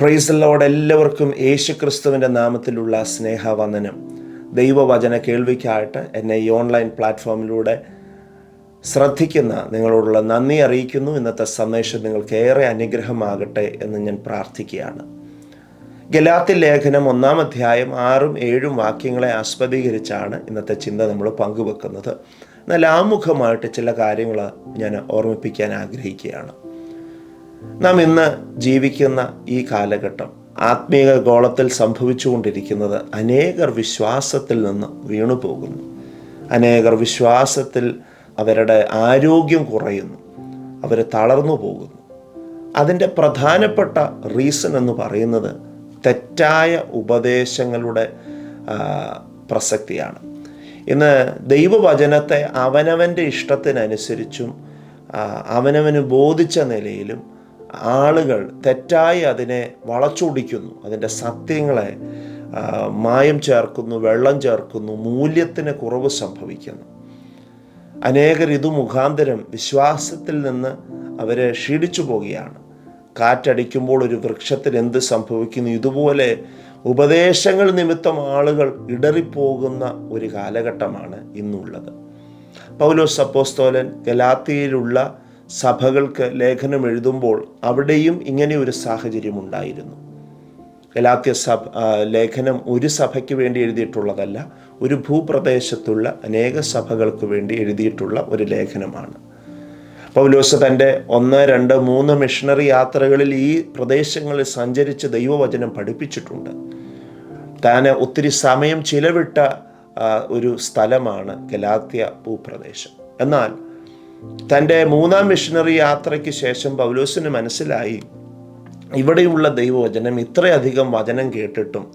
പ്രൈസലോട് എല്ലാവർക്കും യേശു ക്രിസ്തുവിന്റെ നാമത്തിലുള്ള സ്നേഹവന്ദനം. ദൈവവചന കേൾവിക്കായിട്ട് എന്നെ ഈ ഓൺലൈൻ പ്ലാറ്റ്ഫോമിലൂടെ ശ്രദ്ധിക്കുന്ന നിങ്ങളോടുള്ള നന്ദി അറിയിക്കുന്നു. ഇന്നത്തെ സന്ദേശം നിങ്ങൾക്ക് ഏറെ അനുഗ്രഹമാകട്ടെ എന്ന് ഞാൻ പ്രാർത്ഥിക്കുകയാണ്. ഗലാത്തി ലേഖനം ഒന്നാം അധ്യായം ആറും ഏഴും വാക്യങ്ങളെ ആസ്പദീകരിച്ചാണ് ഇന്നത്തെ ചിന്ത നമ്മൾ പങ്കുവെക്കുന്നത്. എന്നാൽ ആമുഖമായിട്ട് ചില കാര്യങ്ങൾ ഞാൻ ഓർമ്മിപ്പിക്കാൻ ആഗ്രഹിക്കുകയാണ്. നാം ഇന്ന് ജീവിക്കുന്ന ഈ കാലഘട്ടം ആത്മീയ ഗോളത്തിൽ സംഭവിച്ചുകൊണ്ടിരിക്കുന്നത് അനേകർ വിശ്വാസത്തിൽ നിന്ന് വീണു പോകുന്നു. അനേകർ വിശ്വാസത്തിൽ അവരുടെ ആരോഗ്യം കുറയുന്നു. അവർ തളർന്നു പോകുന്നു. അതിന്റെ പ്രധാനപ്പെട്ട റീസൺ എന്ന് പറയുന്നത് തെറ്റായ ഉപദേശങ്ങളുടെ പ്രസക്തിയാണ്. ഇന്ന് ദൈവവചനത്തെ അവനവന്റെ ഇഷ്ടത്തിനനുസരിച്ചും അവനവന് ബോധിച്ച നിലയിലും ആളുകൾ തെറ്റായി അതിനെ വളച്ചൊടിക്കുന്നു. അതിന്റെ സത്യങ്ങളെ മായം ചേർക്കുന്നു വെള്ളം ചേർക്കുന്നു മൂല്യത്തിന് കുറവ് സംഭവിക്കുന്നു. അനേകർ ഇതു മുഖാന്തരം വിശ്വാസത്തിൽ നിന്ന് അവരെ ക്ഷീണിച്ചു പോവുകയാണ്. കാറ്റടിക്കുമ്പോൾ ഒരു വൃക്ഷത്തിന് എന്ത് സംഭവിക്കുന്നു? ഇതുപോലെ ഉപദേശങ്ങൾ നിമിത്തം ആളുകൾ ഇടറിപ്പോകുന്ന ഒരു കാലഘട്ടമാണ് ഇന്നുള്ളത്. പൗലോസ് അപ്പോസ്തോലൻ ഗലാത്തിയിലുള്ള സഭകൾക്ക് ലേഖനം എഴുതുമ്പോൾ അവിടെയും ഇങ്ങനെ ഒരു സാഹചര്യം ഉണ്ടായിരുന്നു. ഗലാത്യ സഭ ലേഖനം ഒരു സഭയ്ക്ക് വേണ്ടി എഴുതിയിട്ടുള്ളതല്ല ഒരു ഭൂപ്രദേശത്തുള്ള അനേക സഭകൾക്ക് വേണ്ടി എഴുതിയിട്ടുള്ള ഒരു ലേഖനമാണ്. പൗലോസ് തന്റെ ഒന്ന് രണ്ട് മൂന്ന് മിഷണറി യാത്രകളിൽ ഈ പ്രദേശങ്ങളിൽ സഞ്ചരിച്ച് ദൈവവചനം പഠിപ്പിച്ചിട്ടുണ്ട്. താൻ ഒത്തിരി സമയം ചിലവിട്ട ഒരു സ്ഥലമാണ് ഗലാത്യ ഭൂപ്രദേശം. എന്നാൽ തന്റെ മൂന്നാം മിഷണറി യാത്രയ്ക്ക് ശേഷം പൗലോസിന് മനസ്സിലായി ഇവിടെയുള്ള ദൈവവചനം ഇത്രയധികം വചനം കേട്ടിട്ടും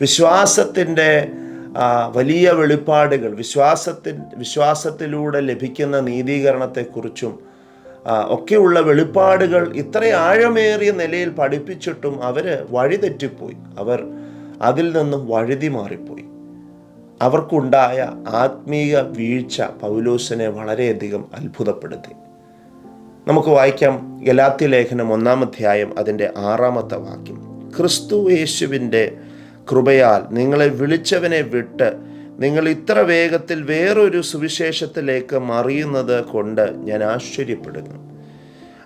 വിശ്വാസത്തിന്റെ വലിയ വെളിപ്പാടുകൾ വിശ്വാസത്തിൽ വിശ്വാസത്തിലൂടെ ലഭിക്കുന്ന നീതീകരണത്തെക്കുറിച്ചും ഒക്കെയുള്ള വെളിപ്പാടുകൾ ഇത്ര ആഴമേറിയ നിലയിൽ പഠിപ്പിച്ചിട്ടും അവർ വഴിതെറ്റിപ്പോയി. അവർ അതിൽ നിന്നും വഴുതി മാറിപ്പോയി. അവർക്കുണ്ടായ ആത്മീയ വീഴ്ച പൗലോസിനെ വളരെയധികം അത്ഭുതപ്പെടുത്തി. നമുക്ക് വായിക്കാം ഗലാത്തി ലേഖനം ഒന്നാം അധ്യായം അതിന്റെ ആറാമത്തെ വാക്യം. ക്രിസ്തു യേശുവിന്റെ കൃപയാൽ നിങ്ങളെ വിളിച്ചവനെ വിട്ട് നിങ്ങൾ ഇത്ര വേഗത്തിൽ വേറൊരു സുവിശേഷത്തിലേക്ക് മറിയുന്നത് കൊണ്ട് ഞാൻ ആശ്ചര്യപ്പെടുന്നു.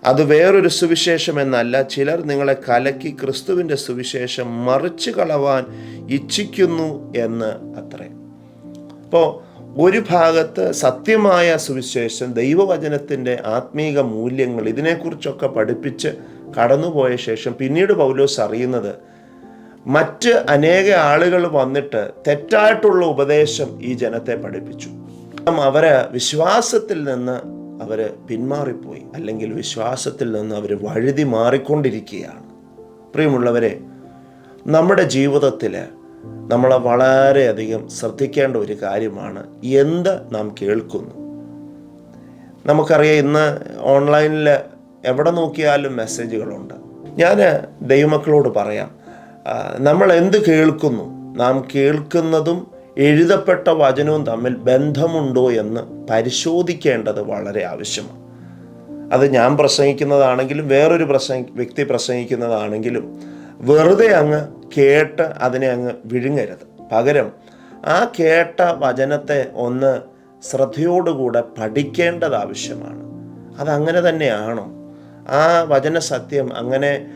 അത് വേറൊരു സുവിശേഷം എന്നല്ല ചിലർ നിങ്ങളെ കലക്കി ക്രിസ്തുവിന്റെ സുവിശേഷം മറിച്ചു കളവാൻ ഇച്ഛിക്കുന്നു എന്ന് അത്രേ. അപ്പോൾ ഒരു ഭാഗത്ത് സത്യമായ സുവിശേഷം ദൈവവചനത്തിന്റെ ആത്മീക മൂല്യങ്ങൾ ഇതിനെക്കുറിച്ചൊക്കെ പഠിപ്പിച്ച് കടന്നുപോയ ശേഷം പിന്നീട് പൗലോസ് അറിയുന്നത് മറ്റ് അനേക ആളുകൾ വന്നിട്ട് തെറ്റായിട്ടുള്ള ഉപദേശം ഈ ജനത്തെ പഠിപ്പിച്ചു. അവർ വിശ്വാസത്തിൽ നിന്ന് അവർ പിന്മാറിപ്പോയി അല്ലെങ്കിൽ വിശ്വാസത്തിൽ നിന്ന് അവർ വഴുതി മാറിക്കൊണ്ടിരിക്കുകയാണ്. പ്രിയമുള്ളവരെ നമ്മുടെ ജീവിതത്തിൽ നമ്മൾ വളരെയധികം ശ്രദ്ധിക്കേണ്ട ഒരു കാര്യമാണ് എന്ത് നാം കേൾക്കുന്നു. നമുക്കറിയാം ഇന്ന് ഓൺലൈനിൽ എവിടെ നോക്കിയാലും മെസ്സേജുകളുണ്ട്. ഞാൻ ദൈവമക്കളോട് പറയാം നമ്മൾ എന്ത് കേൾക്കുന്നു? നാം കേൾക്കുന്നതും എഴുതപ്പെട്ട വചനവും തമ്മിൽ ബന്ധമുണ്ടോ എന്ന് പരിശോധിക്കേണ്ടത് വളരെ ആവശ്യമാണ്. അത് ഞാൻ പ്രസംഗിക്കുന്നതാണെങ്കിലും വേറൊരു പ്രസംഗ വ്യക്തി പ്രസംഗിക്കുന്നതാണെങ്കിലും വെറുതെ അങ്ങ് കേട്ട് അതിനെ അങ്ങ് വിഴുങ്ങരുത്. പകരം ആ കേട്ട വചനത്തെ ഒന്ന് ശ്രദ്ധയോടുകൂടെ പഠിക്കേണ്ടത് ആവശ്യമാണ്. അതങ്ങനെ തന്നെയാണോ? ആ വചന സത്യം അങ്ങനെ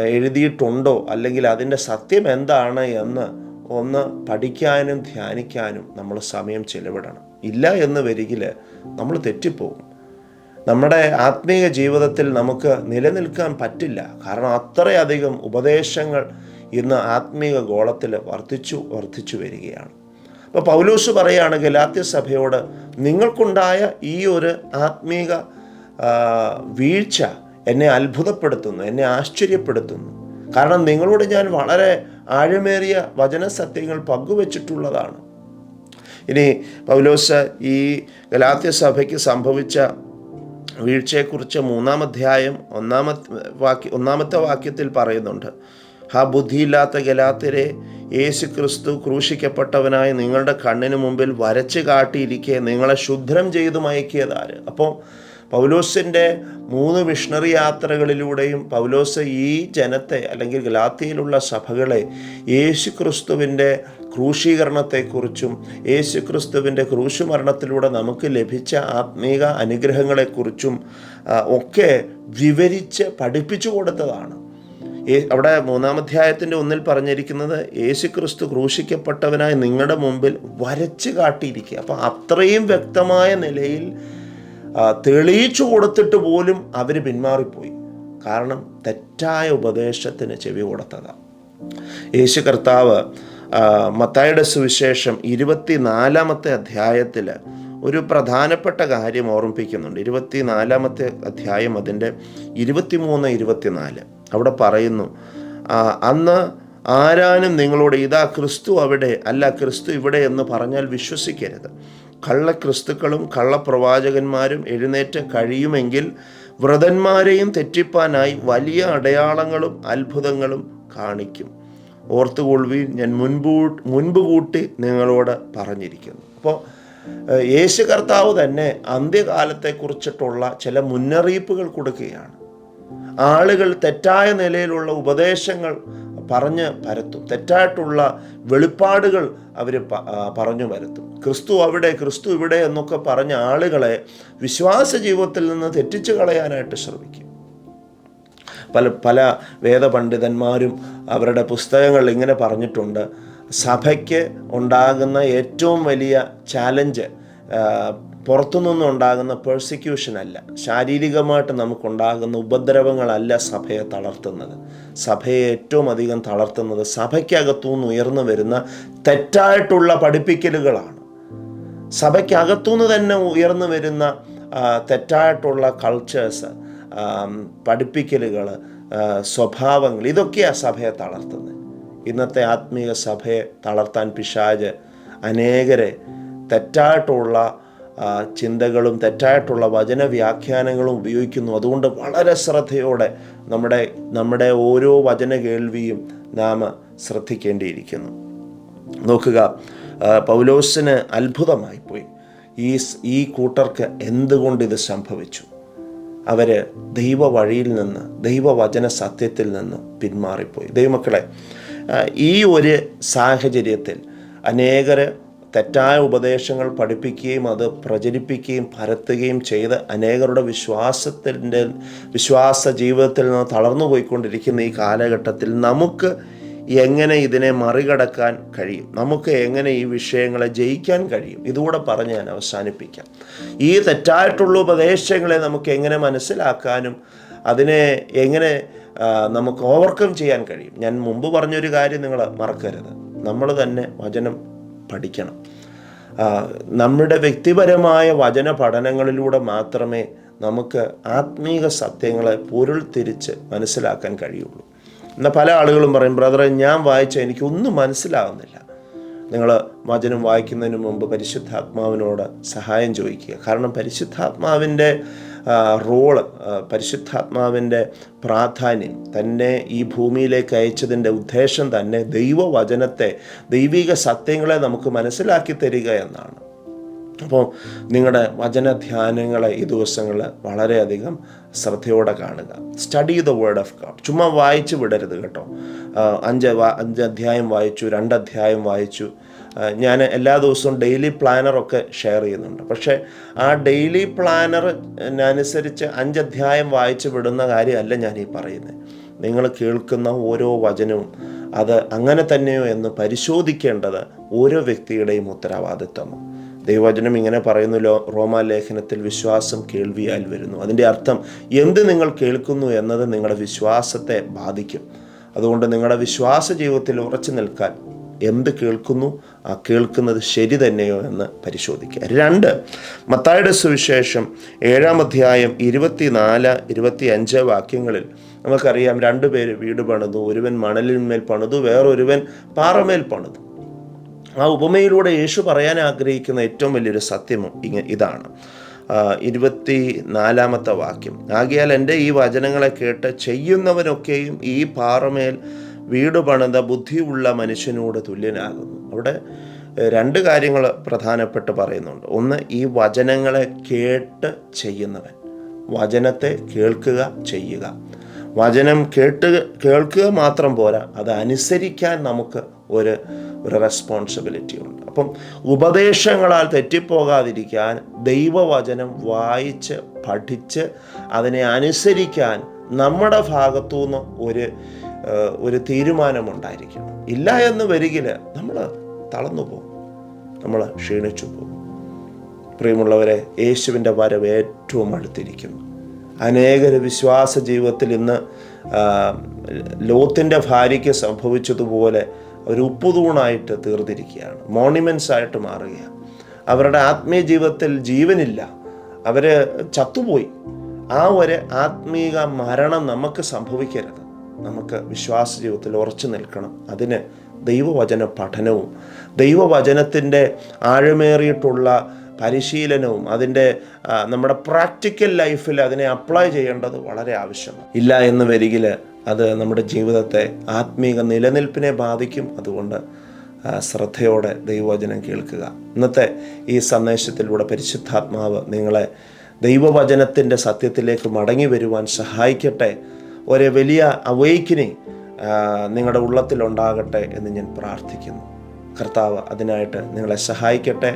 എഴുതിയിട്ടുണ്ടോ? അല്ലെങ്കിൽ അതിന്റെ സത്യം എന്താണ് എന്ന് ഒന്ന് പഠിക്കാനും ധ്യാനിക്കാനും നമ്മൾ സമയം ചെലവിടണം. ഇല്ല എന്ന് വരികിൽ നമ്മൾ തെറ്റിപ്പോകും. നമ്മുടെ ആത്മീയ ജീവിതത്തിൽ നമുക്ക് നിലനിൽക്കാൻ പറ്റില്ല. കാരണം അത്രയധികം ഉപദേശങ്ങൾ ഇന്ന് ആത്മീയ ഗോളത്തിൽ വർദ്ധിച്ചു വർദ്ധിച്ചു വരികയാണ്. അപ്പോൾ പൗലൂസ് പറയാണ് ഗലാത്യ സഭയോട് നിങ്ങൾക്കുണ്ടായ ഈ ഒരു ആത്മീക വീഴ്ച എന്നെ അത്ഭുതപ്പെടുത്തുന്നു എന്നെ ആശ്ചര്യപ്പെടുത്തുന്നു. കാരണം നിങ്ങളോട് ഞാൻ വളരെ ആഴമേറിയ വചന സത്യങ്ങൾ പങ്കുവച്ചിട്ടുള്ളതാണ്. ഇനി പൗലോസ് ഈ ഗലാത്യ സഭയ്ക്ക് സംഭവിച്ച വീഴ്ചയെക്കുറിച്ച് മൂന്നാം അധ്യായം വാക്യ ഒന്നാമത്തെ വാക്യത്തിൽ പറയുന്നുണ്ട്. ഹാ ബുദ്ധിയില്ലാത്ത ഗലാത്തരെ യേശു ക്രിസ്തു ക്രൂശിക്കപ്പെട്ടവനായി നിങ്ങളുടെ കണ്ണിന് മുമ്പിൽ വരച്ച് കാട്ടിയിരിക്കെ നിങ്ങളെ ശുദ്ധ്രം ചെയ്തു മയക്കിയതാര്? അപ്പോൾ പൗലോസിന്റെ മൂന്ന് മിഷണറി യാത്രകളിലൂടെയും പൗലോസ് ഈ ജനത്തെ അല്ലെങ്കിൽ ഗലാത്തിയിലുള്ള സഭകളെ യേശു ക്രിസ്തുവിന്റെ ക്രൂശീകരണത്തെക്കുറിച്ചും യേശു ക്രിസ്തുവിന്റെ ക്രൂശുമരണത്തിലൂടെ നമുക്ക് ലഭിച്ച ആത്മീക അനുഗ്രഹങ്ങളെക്കുറിച്ചും ഒക്കെ വിവരിച്ച് പഠിപ്പിച്ചു കൊടുത്തതാണ്. അവിടെ മൂന്നാം അധ്യായത്തിന്റെ ഒന്നിൽ പറഞ്ഞിരിക്കുന്നത് യേശു ക്രിസ്തു ക്രൂശിക്കപ്പെട്ടവനായി നിങ്ങളുടെ മുമ്പിൽ വരച്ച് കാട്ടിയിരിക്കുക. അപ്പം അത്രയും വ്യക്തമായ നിലയിൽ തെളിയിച്ചു കൊടുത്തിട്ട് പോലും അവർ പിന്മാറിപ്പോയി. കാരണം തെറ്റായ ഉപദേശത്തിന് ചെവി കൊടുത്തതാണ് യേശു കർത്താവ് മത്തായുടെ സുവിശേഷം ഇരുപത്തിനാലാമത്തെ അധ്യായത്തിൽ ഒരു പ്രധാനപ്പെട്ട കാര്യം ഓർമ്മിപ്പിക്കുന്നുണ്ട്. ഇരുപത്തിനാലാമത്തെ അധ്യായം അതിന്റെ ഇരുപത്തിമൂന്ന് ഇരുപത്തിനാല്. അവിടെ പറയുന്നു അന്ന് ആരാനും നിങ്ങളോട് ഇതാ ക്രിസ്തു അവിടെ അല്ല ക്രിസ്തു ഇവിടെ എന്ന് പറഞ്ഞാൽ വിശ്വസിക്കരുത്. കള്ള ക്രിസ്തുക്കളും കള്ളപ്രവാചകന്മാരും എഴുന്നേറ്റ് കഴിയുമെങ്കിൽ വ്രതന്മാരെയും തെറ്റിപ്പാനായി വലിയ അടയാളങ്ങളും അത്ഭുതങ്ങളും കാണിക്കും. ഓർത്തുകൊള്ളുവീൻ ഞാൻ മുൻപൂ മുൻപ് കൂട്ടി നിങ്ങളോട് പറഞ്ഞിരിക്കുന്നു. അപ്പോൾ യേശു കർത്താവ് തന്നെ അന്ത്യകാലത്തെക്കുറിച്ചിട്ടുള്ള ചില മുന്നറിയിപ്പുകൾ കൊടുക്കുകയാണ്. ആളുകൾ തെറ്റായ നിലയിലുള്ള ഉപദേശങ്ങൾ പറഞ്ഞ് പരത്തും. തെറ്റായിട്ടുള്ള വെളിപ്പാടുകൾ അവർ പറഞ്ഞു പരത്തും. ക്രിസ്തു അവിടെ ക്രിസ്തു ഇവിടെ എന്നൊക്കെ പറഞ്ഞ ആളുകളെ വിശ്വാസ ജീവിതത്തിൽ നിന്ന് തെറ്റിച്ചു കളയാനായിട്ട് ശ്രമിക്കും. പല പല വേദപണ്ഡിതന്മാരും അവരുടെ പുസ്തകങ്ങളിൽ ഇങ്ങനെ പറഞ്ഞിട്ടുണ്ട്. സഭയ്ക്ക് ഉണ്ടാകുന്ന ഏറ്റവും വലിയ ചാലഞ്ച് പുറത്തുനിന്നും ഉണ്ടാകുന്ന പേഴ്സിക്യൂഷൻ അല്ല. ശാരീരികമായിട്ട് നമുക്കുണ്ടാകുന്ന ഉപദ്രവങ്ങളല്ല സഭയെ തളർത്തുന്നത്. സഭയെ ഏറ്റവും അധികം തളർത്തുന്നത് സഭയ്ക്കകത്തുനിന്ന് ഉയർന്നു വരുന്ന തെറ്റായിട്ടുള്ള പഠിപ്പിക്കലുകളാണ്. സഭയ്ക്കകത്തുനിന്ന് തന്നെ ഉയർന്നു വരുന്ന തെറ്റായിട്ടുള്ള കൾച്ചേഴ്സ് പഠിപ്പിക്കലുകൾ സ്വഭാവങ്ങൾ ഇതൊക്കെയാണ് സഭയെ തളർത്തുന്നത്. ഇന്നത്തെ ആത്മീയ സഭയെ തളർത്താൻ പിശാജ് അനേകരെ തെറ്റായിട്ടുള്ള ചിന്തകളും തെറ്റായിട്ടുള്ള വചന വ്യാഖ്യാനങ്ങളും ഉപയോഗിക്കുന്നു. അതുകൊണ്ട് വളരെ ശ്രദ്ധയോടെ നമ്മുടെ നമ്മുടെ ഓരോ വചന കേൾവിയും നാം ശ്രദ്ധിക്കേണ്ടിയിരിക്കുന്നു. നോക്കുക പൗലോസിന് അത്ഭുതമായി പോയി. ഈ ഈ കൂട്ടർക്ക് എന്തുകൊണ്ട് ഇത് സംഭവിച്ചു? അവർ ദൈവ വഴിയിൽ നിന്ന് ദൈവവചന സത്യത്തിൽ നിന്ന് പിന്മാറിപ്പോയി. ദൈവമക്കളെ ഈ ഒരു സാഹചര്യത്തിൽ അനേകർ തെറ്റായ ഉപദേശങ്ങൾ പഠിപ്പിക്കുകയും അത് പ്രചരിപ്പിക്കുകയും പരത്തുകയും ചെയ്ത് അനേകരുടെ വിശ്വാസത്തിന്റെ വിശ്വാസ ജീവിതത്തിൽ നിന്ന് തളർന്നു പോയിക്കൊണ്ടിരിക്കുന്ന ഈ കാലഘട്ടത്തിൽ നമുക്ക് എങ്ങനെ ഇതിനെ മറികടക്കാൻ കഴിയും? നമുക്ക് എങ്ങനെ ഈ വിഷയങ്ങളെ ജയിക്കാൻ കഴിയും? ഇതുകൂടെ പറഞ്ഞ് ഞാൻ അവസാനിപ്പിക്കാം. ഈ തെറ്റായിട്ടുള്ള ഉപദേശങ്ങളെ നമുക്ക് എങ്ങനെ മനസ്സിലാക്കാനും അതിനെ എങ്ങനെ നമുക്ക് ഓവർകം ചെയ്യാൻ കഴിയും? ഞാൻ മുമ്പ് പറഞ്ഞൊരു കാര്യം നിങ്ങൾ മറക്കരുത്. നമ്മൾ തന്നെ വചനം പഠിക്കണം. നമ്മുടെ വ്യക്തിപരമായ വചന പഠനങ്ങളിലൂടെ മാത്രമേ നമുക്ക് ആത്മീക സത്യങ്ങളെ പൊരുൾ തിരിച്ച് മനസ്സിലാക്കാൻ കഴിയുള്ളൂ. എന്നാൽ പല ആളുകളും പറയും ബ്രദറെ ഞാൻ വായിച്ച എനിക്കൊന്നും മനസ്സിലാകുന്നില്ല നിങ്ങൾ വചനം വായിക്കുന്നതിന് മുമ്പ് പരിശുദ്ധാത്മാവിനോട് സഹായം ചോദിക്കുക. കാരണം പരിശുദ്ധാത്മാവിന്റെ റോൾ പരിശുദ്ധാത്മാവിന്റെ പ്രാധാന്യം തന്നെ ഈ ഭൂമിയിലേക്ക് അയച്ചതിന്റെ ഉദ്ദേശം തന്നെ ദൈവവചനത്തെ ദൈവിക സത്യങ്ങളെ നമുക്ക് മനസ്സിലാക്കി തരിക എന്നാണ്. അപ്പോൾ നിങ്ങളുടെ വചനധ്യാനങ്ങളെ ഈ ദിവസങ്ങളിൽ വളരെയധികം ശ്രദ്ധയോടെ കാണുക. Study the word of God ചുമ്മാ വായിച്ചു വിടരുത് കേട്ടോ. അഞ്ച് അഞ്ച് അധ്യായം വായിച്ചു രണ്ട് അധ്യായം വായിച്ചു. ഞാൻ എല്ലാ ദിവസവും ഡെയിലി പ്ലാനറൊക്കെ ഷെയർ ചെയ്യുന്നുണ്ട്. പക്ഷേ ആ ഡെയിലി പ്ലാനർ അനുസരിച്ച് അഞ്ച് അധ്യായം വായിച്ചു വിടുന്ന കാര്യമല്ല ഞാൻ ഈ പറയുന്നത് നിങ്ങൾ കേൾക്കുന്ന ഓരോ വചനവും അത് അങ്ങനെ തന്നെയോ എന്ന് പരിശോധിക്കേണ്ടത് ഓരോ വ്യക്തിയുടെയും ഉത്തരവാദിത്വമാണ്. ദൈവവചനം ഇങ്ങനെ പറയുന്നു ലോ റോമാലേഖനത്തിൽ വിശ്വാസം കേൾവിയാൽ വരുന്നു. അതിന്റെ അർത്ഥം എന്ത് നിങ്ങൾ കേൾക്കുന്നു എന്നത് നിങ്ങളുടെ വിശ്വാസത്തെ ബാധിക്കും. അതുകൊണ്ട് നിങ്ങളുടെ വിശ്വാസ ജീവിതത്തിൽ ഉറച്ചു നിൽക്കാൻ എന്ത് കേൾക്കുന്നു? ആ കേൾക്കുന്നത് ശരി തന്നെയോ എന്ന് പരിശോധിക്കുക. രണ്ട് മത്തായുടെ സുവിശേഷം ഏഴാം അധ്യായം ഇരുപത്തിനാല് ഇരുപത്തി അഞ്ച് വാക്യങ്ങളിൽ നമുക്കറിയാം രണ്ടുപേര് വീട് പണിതു ഒരുവൻ മണലിന്മേൽ പണിതു വേറൊരുവൻ പാറമേൽ പണിതു. ആ ഉപമയിലൂടെ യേശു പറയാൻ ആഗ്രഹിക്കുന്ന ഏറ്റവും വലിയൊരു സത്യം ഇതാണ്. ഇരുപത്തി നാലാമത്തെ വാക്യം. ആകിയാൽ എന്റെ ഈ വചനങ്ങളെ കേട്ട് ചെയ്യുന്നവനൊക്കെയും ഈ പാറമേൽ വീട് പണിത ബുദ്ധിയുള്ള മനുഷ്യനോട് തുല്യനാകുന്നു. അവിടെ രണ്ട് കാര്യങ്ങൾ പ്രധാനപ്പെട്ട് പറയുന്നുണ്ട്. ഒന്ന് ഈ വചനങ്ങളെ കേട്ട് ചെയ്യുന്നവൻ. വചനത്തെ കേൾക്കുക ചെയ്യുക. വചനം കേട്ട് കേൾക്കുക മാത്രം പോരാ അത് അനുസരിക്കാൻ നമുക്ക് ഒരു ഒരു റെസ്പോൺസിബിലിറ്റി ഉണ്ട്. അപ്പം ഉപദേശങ്ങളാൽ തെറ്റിപ്പോകാതിരിക്കാൻ ദൈവവചനം വായിച്ച് പഠിച്ച് അതിനെ അനുസരിക്കാൻ നമ്മുടെ ഭാഗത്തു നിന്ന് ഒരു ഒരു തീരുമാനമുണ്ടായിരിക്കണം. ഇല്ല എന്ന് വരികിൽ നമ്മൾ തളർന്നു പോകും. നമ്മൾ ക്ഷീണിച്ചു പോകും. പ്രിയമുള്ളവരെ യേശുവിന്റെ വരവ് ഏറ്റവും അടുത്തിരിക്കുന്നു. അനേകർ വിശ്വാസ ജീവിതത്തിൽ ഇന്ന് ലോത്തിന്റെ ഭാര്യയ്ക്ക് സംഭവിച്ചതുപോലെ ഒരു ഉപ്പുതൂണായിട്ട് തീർന്നിരിക്കുകയാണ്. മോണിമെന്റ്സ് ആയിട്ട് മാറുകയാണ്. അവരുടെ ആത്മീയ ജീവിതത്തിൽ ജീവനില്ല. അവർ ചത്തുപോയി. ആ ഒരു ആത്മീക മരണം നമുക്ക് സംഭവിക്കരുത്. നമുക്ക് വിശ്വാസ ജീവിതത്തിൽ ഉറച്ചു നിൽക്കണം. അതിന് ദൈവവചന പഠനവും ദൈവവചനത്തിന്റെ ആഴമേറിയിട്ടുള്ള പരിശീലനവും അതിന്റെ നമ്മുടെ പ്രാക്ടിക്കൽ ലൈഫിൽ അതിനെ അപ്ലൈ ചെയ്യേണ്ടത് വളരെ ആവശ്യമാണ്. ഇല്ല എന്ന് വരികിൽ അത് നമ്മുടെ ജീവിതത്തെ ആത്മീക നിലനിൽപ്പിനെ ബാധിക്കും. അതുകൊണ്ട് ശ്രദ്ധയോടെ ദൈവവചനം കേൾക്കുക. ഇന്നത്തെ ഈ സന്ദേശത്തിലൂടെ പരിശുദ്ധാത്മാവ് നിങ്ങളെ ദൈവവചനത്തിന്റെ സത്യത്തിലേക്ക് മടങ്ങി വരുവാൻ സഹായിക്കട്ടെ. ഒരു വലിയ അവൈക്കിനിങ് നിങ്ങളുടെ ഉള്ളത്തിലുണ്ടാകട്ടെ എന്ന് ഞാൻ പ്രാർത്ഥിക്കുന്നു. കർത്താവ് അതിനായിട്ട് നിങ്ങളെ സഹായിക്കട്ടെ.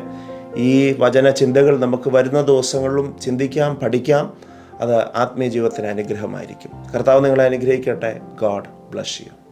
ഈ വചന ചിന്തകൾ നമുക്ക് വരുന്ന ദിവസങ്ങളിലും ചിന്തിക്കാം പഠിക്കാം. അത് ആത്മീയ ജീവിതത്തിന് അനുഗ്രഹമായിരിക്കും. കർത്താവ് നിങ്ങളെ അനുഗ്രഹിക്കട്ടെ. God bless you.